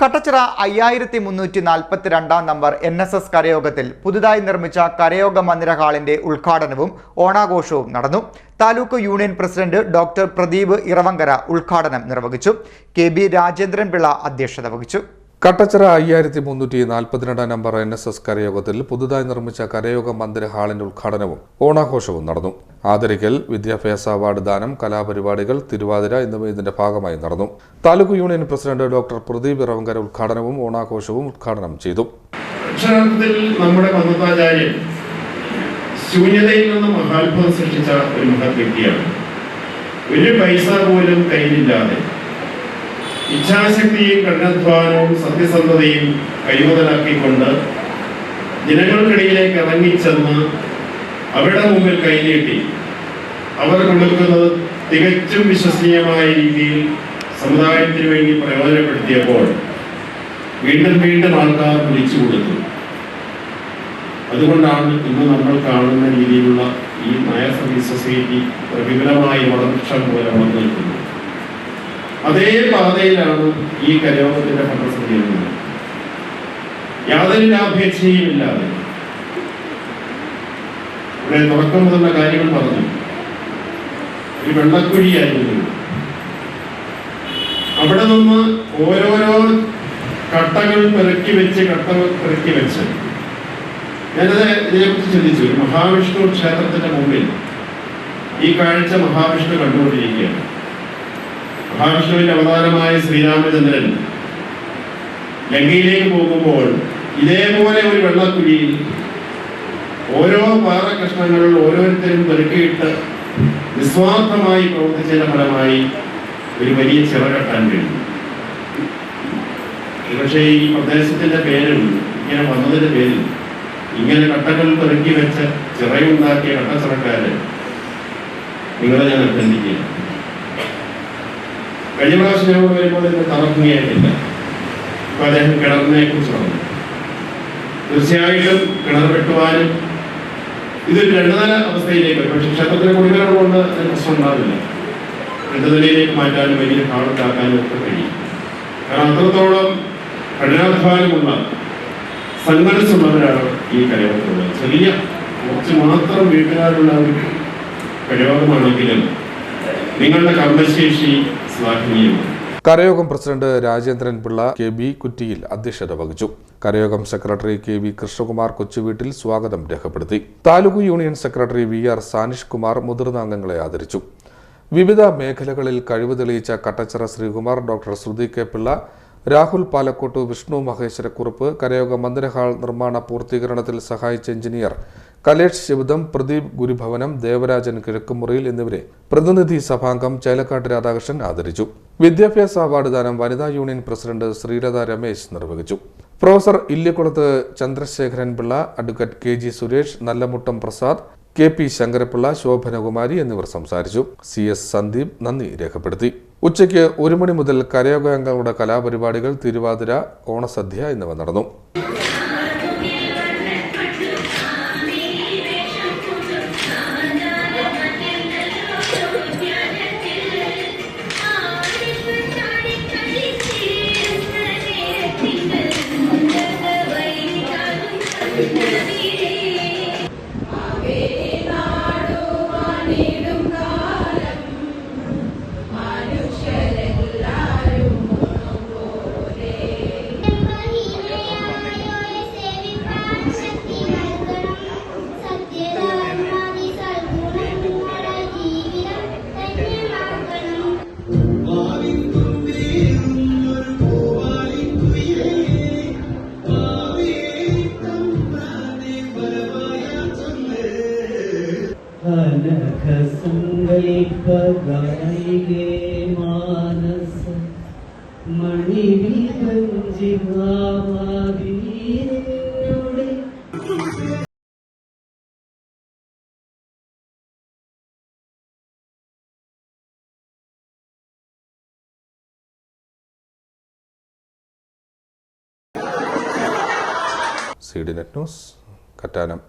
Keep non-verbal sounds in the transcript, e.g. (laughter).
കട്ടച്ചിറ അയ്യായിരത്തി മുന്നൂറ്റി നാൽപ്പത്തി രണ്ടാം നമ്പർ എൻ എസ് എസ് കരയോഗത്തിൽ പുതുതായി നിർമ്മിച്ച കരയോഗ മന്ദിര ഹാളിന്റെ ഉദ്ഘാടനവും ഓണാഘോഷവും നടന്നു. Taluk union president doctor Pradeep Iravankara ഉദ്ഘാടനം നിർവഹിച്ചു. കെ ബി രാജേന്ദ്രൻ പിള്ള അധ്യക്ഷത വഹിച്ചു. കട്ടച്ചിറ അയ്യായിരത്തി മുന്നൂറ്റി നാൽപ്പത്തിരണ്ടാം നമ്പർ എൻ എസ് എസ് കരയോഗത്തിൽ പുതുതായി നിർമ്മിച്ച കരയോഗ മന്ദിര ഹാളിന്റെ ഉദ്ഘാടനവും ഓണാഘോഷവും നടന്നു. ആദരിക്കൽ വിദ്യാഭ്യാസ അവാർഡ് ദാനം കലാപരിപാടികൾ തിരുവാതിര എന്നിവ ഇതിന്റെ ഭാഗമായി നടന്നു. Taluk union president doctor Pradeep Iravankara ഉദ്ഘാടനവും ഓണാഘോഷവും ഉദ്ഘാടനം ചെയ്തു. നമ്മുടെ മന്നത്താചാര്യൻ ശൂന്യതയിൽ നിന്ന് മഹാത്ഭുതം സൃഷ്ടിച്ച ഒരു മഹത് വ്യക്തിയാണ്. ഒരു പൈസ പോലും കയ്യിലില്ലാതെ ഇച്ഛാശക്തിയും കഠിനാധ്വാനവും സത്യസന്ധതയും കൈമുതലാക്കിക്കൊണ്ട് ജനങ്ങൾക്കിടയിലേക്ക് ഇറങ്ങിച്ചെന്ന് അവരുടെ മുമ്പിൽ കൈനീട്ടി. അവർ കൊടുക്കുന്നത് തികച്ചും വിശ്വസനീയമായ രീതിയിൽ സമുദായത്തിന് വേണ്ടി പ്രയോജനപ്പെടുത്തിയപ്പോൾ വീണ്ടും വീണ്ടും ആൾക്കാർ വിളിച്ചു കൊടുത്തു. അതുകൊണ്ടാണ് ഇന്ന് നമ്മൾ കാണുന്ന രീതിയിലുള്ള ഈ നായർ സർവീസ് സൊസൈറ്റി വിപുലമായി വളർച്ച പോലെ വളർന്നു നിൽക്കുന്നത്. അതേ പാതയിലാണ് ഈ കലോപത്തിന്റെ ഭരണസമിതി യാതൊരു ലാഭേച്ഛയും ഇല്ലാതെ ഇവിടെ തുടക്കം മുതലുള്ള കാര്യങ്ങൾ പറഞ്ഞു. ഒരു വെള്ളക്കുഴിയായിരുന്നു. അവിടെ നിന്ന് ഓരോരോ കട്ടകൾ പെറുക്കി വെച്ച് കട്ടകൾ പെറുക്കി വെച്ച്. ഞാനത് ഇതിനെക്കുറിച്ച് ചിന്തിച്ചു. മഹാവിഷ്ണു ക്ഷേത്രത്തിന്റെ മുമ്പിൽ ഈ കാഴ്ച മഹാവിഷ്ണു കണ്ടുകൊണ്ടിരിക്കുകയാണ്. മഹാവിഷ്ണുവിന്റെ അവതാരമായ ശ്രീരാമചന്ദ്രൻ ലങ്കയിലേക്ക് പോകുമ്പോൾ ഇതേപോലെ ഒരു വെള്ളക്കുഴിയിൽ ഓരോ പാറ കഷ്ണങ്ങൾ ഓരോരുത്തരും പെരുക്കിയിട്ട് നിസ്വാർത്ഥമായി പ്രവർത്തിച്ചതിന്റെ ഫലമായി ഒരു വലിയ ചിറ കെട്ടാൻ കഴിയും പക്ഷേ ഈ പ്രദേശത്തിന്റെ പേരും ഇങ്ങനെ വന്നതിന്റെ പേരിൽ ഇങ്ങനെ കട്ടകൾ പെറുക്കി വെച്ച ചിറയുണ്ടാക്കിയ കട്ടച്ചിറക്കാര് നിങ്ങളെ ഞാൻ അഭിനന്ദിക്കുക കഴിഞ്ഞ പ്രാവശ്യം ഞാൻ ഇവിടെ വരുമ്പോൾ എന്നെ തറഭംഗിയായിട്ടില്ല അപ്പൊ അദ്ദേഹം കിണറിനെ കുറിച്ച് പറഞ്ഞു തീർച്ചയായിട്ടും കിണർ വെട്ടുവാനും ഇതൊരു രണ്ടുനില അവസ്ഥയിലേക്ക് പക്ഷെ ക്ഷേത്രത്തിലെ കുടിവെള്ളം കൊണ്ട് അതിന് പ്രശ്നം ഉണ്ടാവില്ല. രണ്ടുനിലയിലേക്ക് മാറ്റാനും വലിയ ഭാഗത്താക്കാനും ഒക്കെ കഴിയും. കാരണം അത്രത്തോളം കഠിനാധ്വാനമുള്ള സംഘടിച്ചുള്ളവരാണ് ഈ കരയോഗത്തിലുള്ളത്. ചെറിയ കുറച്ച് മാത്രം വീട്ടുകാരുള്ള ഒരു കരയോഗമാണെങ്കിലും നിങ്ങളുടെ കർമ്മശേഷി കരയോഗം president Rajendran Pillai K B Kuttiyil അധ്യക്ഷത വഹിച്ചു. കരയോഗം secretary K V Krishnakumar Kochuveettil സ്വാഗതം രേഖപ്പെടുത്തി. Taluk union secretary V R Sanish Kumar മുതിർന്ന അംഗങ്ങളെ ആദരിച്ചു. വിവിധ മേഖലകളിൽ കഴിവ് തെളിയിച്ച കട്ടച്ചിറ ശ്രീകുമാർ ഡോക്ടർ ശ്രുതി കെ പിള്ള രാഹുൽ പാലക്കോട്ട് വിഷ്ണു മഹേശ്വരക്കുറുപ്പ് കരയോഗ മന്ദിരഹാൾ നിർമ്മാണ പൂർത്തീകരണത്തിൽ സഹായിച്ച എഞ്ചിനീയർ കലേഷ് ശിവദം പ്രദീപ് ഗുരുഭവനം ദേവരാജൻ കിഴക്കുമുറിയിൽ എന്നിവരെ പ്രതിനിധി സഭാംഗം ചേലക്കാട്ട് രാധാകൃഷ്ണൻ ആദരിച്ചു. വിദ്യാഭ്യാസ അവാർഡ് ദാനം വനിതാ യൂണിയൻ പ്രസിഡന്റ് ശ്രീലത രമേശ് നിർവഹിച്ചു. Professor Illikkulathu Chandrasekharan Pillai advocate K G Suresh Nallamuttam Prasad K P Sankarapillai Sobhanakumari എന്നിവർ സംസാരിച്ചു. സി എസ് സന്ദീപ് നന്ദി രേഖപ്പെടുത്തി. ഉച്ചയ്ക്ക് ഒരു മണി മുതൽ കരയോഗങ്ങളുടെ കലാപരിപാടികൾ തിരുവാതിര ഓണസദ്യ എന്നിവ നടന്നു. Thank (laughs) you. കനകസങ്കൽപ്പഗായികേ മാനസ മണിവിഭഞ്ജികാവാദീനുടെ C D net news Kattanam.